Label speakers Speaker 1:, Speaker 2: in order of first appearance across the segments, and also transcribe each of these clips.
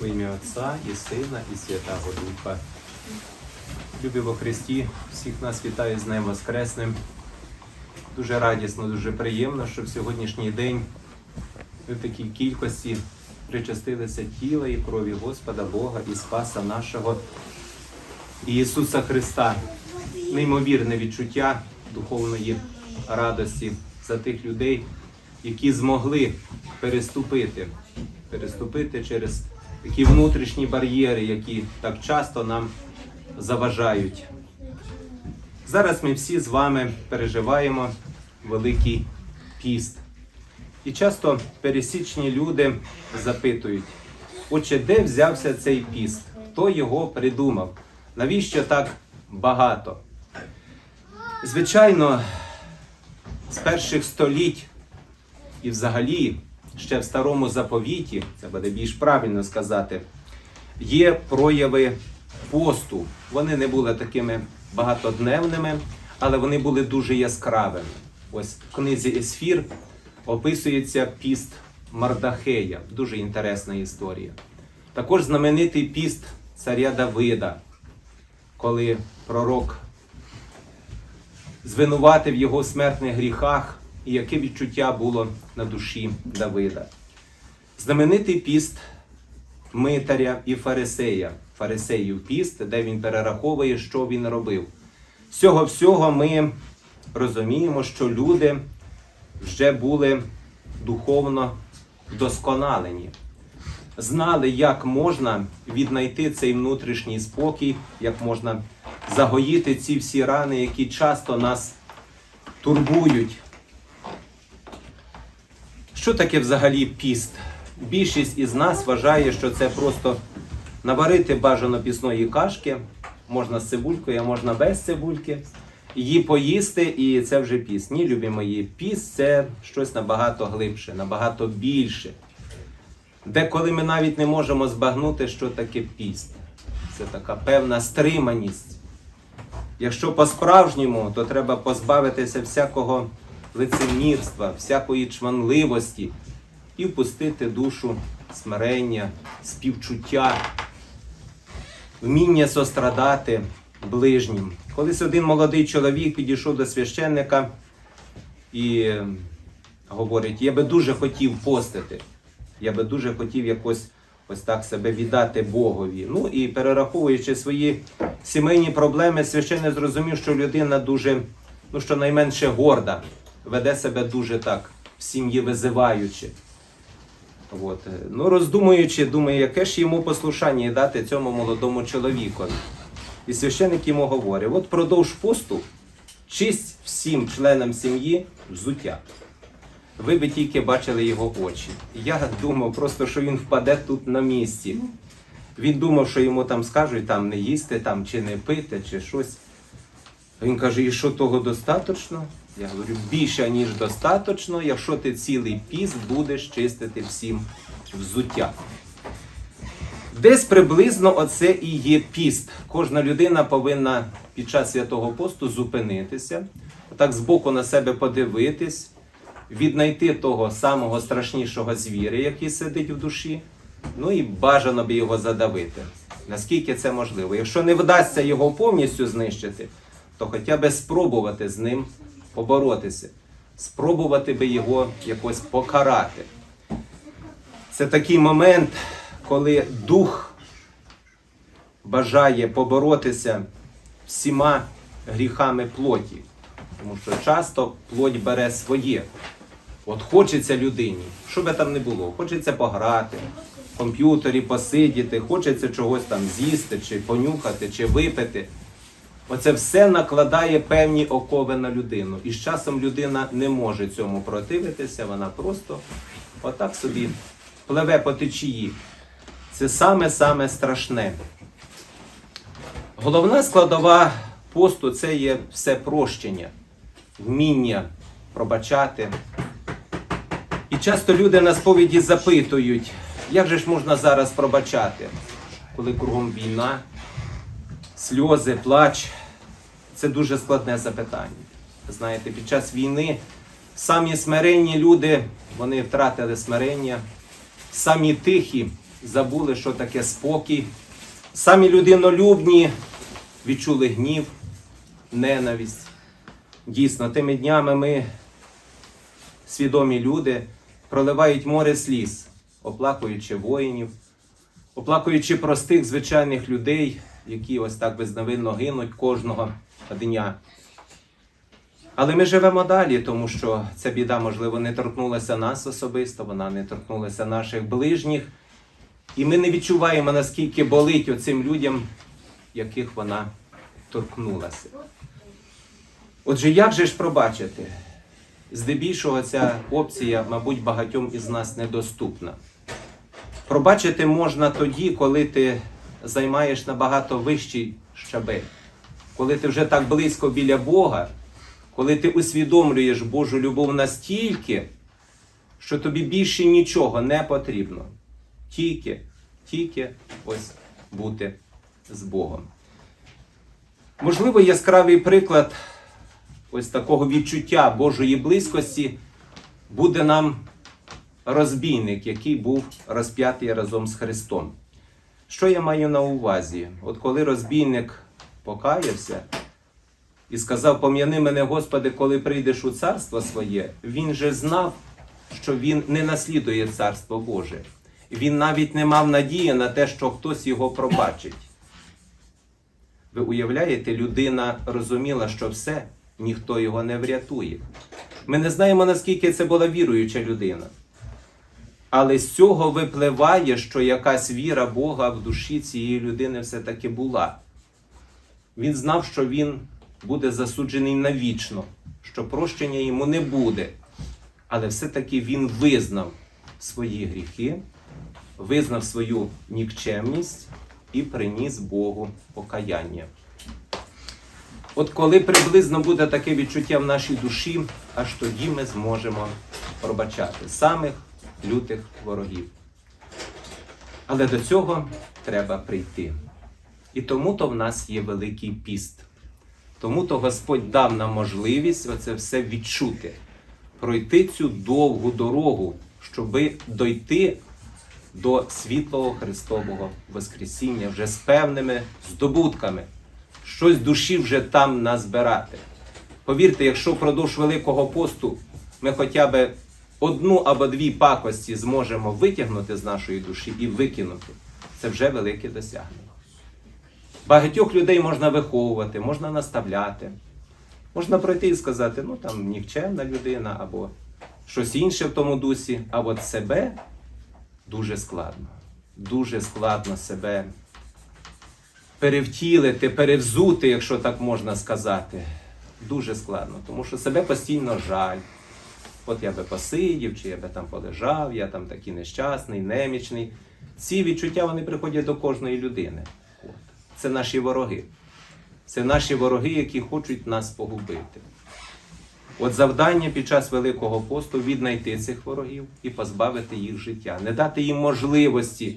Speaker 1: Во ім'я Отця і Сина, і Святого Духа. Любі во Христі, всіх нас вітаю з Днем Воскресним. Дуже радісно, дуже приємно, що в сьогоднішній день ми в такій кількості причастилися тіла і крові Господа Бога і Спаса нашого Ісуса Христа. Неймовірне відчуття духовної радості за тих людей, які змогли переступити, переступити через такі внутрішні бар'єри, які так часто нам заважають. Зараз ми всі з вами переживаємо Великий піст. І часто пересічні люди запитують, отче, де взявся цей піст? Хто його придумав? Навіщо так багато? Звичайно, з перших століть і взагалі ще в старому заповіті, це буде більш правильно сказати, є прояви посту. Вони не були такими багатодневними, але вони були дуже яскравими. Ось в книзі Есфір описується піст Мардахея. Дуже інтересна історія. Також знаменитий піст царя Давида, коли пророк звинуватив його в смертних гріхах, і яке відчуття було на душі Давида. Знаменитий піст Митаря і Фарисея. Фарисеїв піст, де він перераховує, що він робив. З цього всього ми розуміємо, що люди вже були духовно вдосконалені, знали, як можна віднайти цей внутрішній спокій, як можна загоїти ці всі рани, які часто нас турбують. Що таке взагалі піст? Більшість із нас вважає, що це просто наварити бажано пісної кашки, можна з цибулькою, а можна без цибульки, її поїсти, і це вже піст. Ні, любі мої, піст це щось набагато глибше, набагато більше. Деколи ми навіть не можемо збагнути, що таке піст. Це така певна стриманість. Якщо по-справжньому, то треба позбавитися всякого лицемірства, всякої чванливості і впустити душу смирення, співчуття, вміння сострадати ближнім. Колись один молодий чоловік підійшов до священника і е, говорить: я би дуже хотів постити, я би дуже хотів якось ось так себе віддати Богові. Ну і перераховуючи свої сімейні проблеми, священник зрозумів, що людина дуже, ну щонайменше горда, веде себе дуже так в сім'ї визиваючи. От. Ну, роздумуючи, думаю, яке ж йому послушання дати цьому молодому чоловікові. І священник йому говорить: от продовж посту чисть всім членам сім'ї взуття. Ви би тільки бачили його очі. Я думав просто, що він впаде тут на місці. Він думав, що йому там скажуть там не їсти, там, чи не пити, чи щось. Він каже, і що того достатньо? Я говорю, більше, ніж достатньо, якщо ти цілий піст будеш чистити всім взуття. Десь приблизно оце і є піст. Кожна людина повинна під час святого посту зупинитися, так збоку на себе подивитись, віднайти того самого страшнішого звіря, який сидить в душі, ну і бажано би його задавити. Наскільки це можливо. Якщо не вдасться його повністю знищити, то хоча б спробувати з ним поборотися, спробувати би його якось покарати. Це такий момент, коли дух бажає поборотися всіма гріхами плоті. Тому що часто плоть бере своє. От хочеться людині, що би там не було, хочеться пограти, в комп'ютері посидіти, хочеться чогось там з'їсти, чи понюхати, чи випити. Оце все накладає певні окови на людину. І з часом людина не може цьому противитися, вона просто отак собі пливе по течії. Це саме-саме страшне. Головна складова посту це є все прощення, вміння пробачати. І часто люди на сповіді запитують, як же ж можна зараз пробачати, коли кругом війна, сльози, плач. Це дуже складне запитання. Знаєте, під час війни самі смиренні люди, вони втратили смирення, самі тихі, забули, що таке спокій. Самі людинолюбні відчули гнів, ненависть. Дійсно, тими днями ми, свідомі люди, проливають море сліз, оплакуючи воїнів, оплакуючи простих звичайних людей, які ось так безневинно гинуть кожного дня. Але ми живемо далі, тому що ця біда, можливо, не торкнулася нас особисто, вона не торкнулася наших ближніх. І ми не відчуваємо, наскільки болить оцим людям, яких вона торкнулася. Отже, як же ж пробачити? Здебільшого ця опція, мабуть, багатьом із нас недоступна. Пробачити можна тоді, коли ти займаєш набагато вищий щабель, коли ти вже так близько біля Бога, коли ти усвідомлюєш Божу любов настільки, що тобі більше нічого не потрібно. Тільки, тільки ось бути з Богом. Можливо, яскравий приклад ось такого відчуття Божої близькості буде нам розбійник, який був розп'ятий разом з Христом. Що я маю на увазі? От коли розбійник покаявся і сказав: Пом'яни мене, Господи, коли прийдеш у царство своє, він же знав, що він не наслідує царство Боже. Він навіть не мав надії на те, що хтось його пробачить. Ви уявляєте, людина розуміла, що все, ніхто його не врятує. Ми не знаємо, наскільки це була віруюча людина. Але з цього випливає, що якась віра Бога в душі цієї людини все-таки була. Він знав, що він буде засуджений навічно, що прощення йому не буде. Але все-таки він визнав свої гріхи, визнав свою нікчемність і приніс Богу покаяння. От коли приблизно буде таке відчуття в нашій душі, аж тоді ми зможемо пробачати самих лютих ворогів. Але до цього треба прийти. І тому то в нас є Великий піст. Тому то Господь дав нам можливість оце все відчути, пройти цю довгу дорогу, щоби дойти до світлого Христового Воскресіння вже з певними здобутками, щось душі вже там назбирати. Повірте, якщо впродовж Великого посту ми хоча б одну або дві пакості зможемо витягнути з нашої душі і викинути, це вже велике досягнення. Багатьох людей можна виховувати, можна наставляти, можна пройти і сказати, ну там нікчемна людина, або щось інше в тому дусі, а от себе дуже складно. Дуже складно себе перевтілити, перевзути, якщо так можна сказати. Дуже складно, тому що себе постійно жаль. От я би посидів, чи я би там полежав, я там такий нещасний, немічний. Ці відчуття вони приходять до кожної людини. Це наші вороги. Це наші вороги, які хочуть нас погубити. От завдання під час Великого посту віднайти цих ворогів і позбавити їх життя, не дати їм можливості,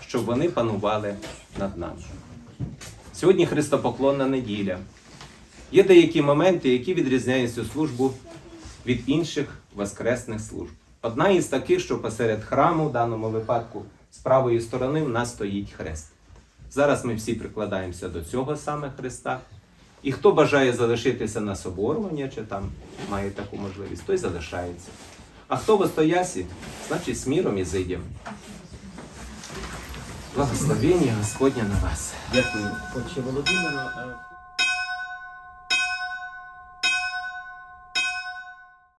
Speaker 1: щоб вони панували над нами. Сьогодні Христопоклонна неділя. Є деякі моменти, які відрізняють цю службу від інших воскресних служб. Одна із таких, що посеред храму, в даному випадку, з правої сторони, в нас стоїть хрест. Зараз ми всі прикладаємося до цього саме Христа. І хто бажає залишитися на соборуванні, чи там має таку можливість, той залишається. А хто в Остоясі, значить з міром і зидям. Благословення Господня на вас.
Speaker 2: Дякую, отче Володимиро. Е,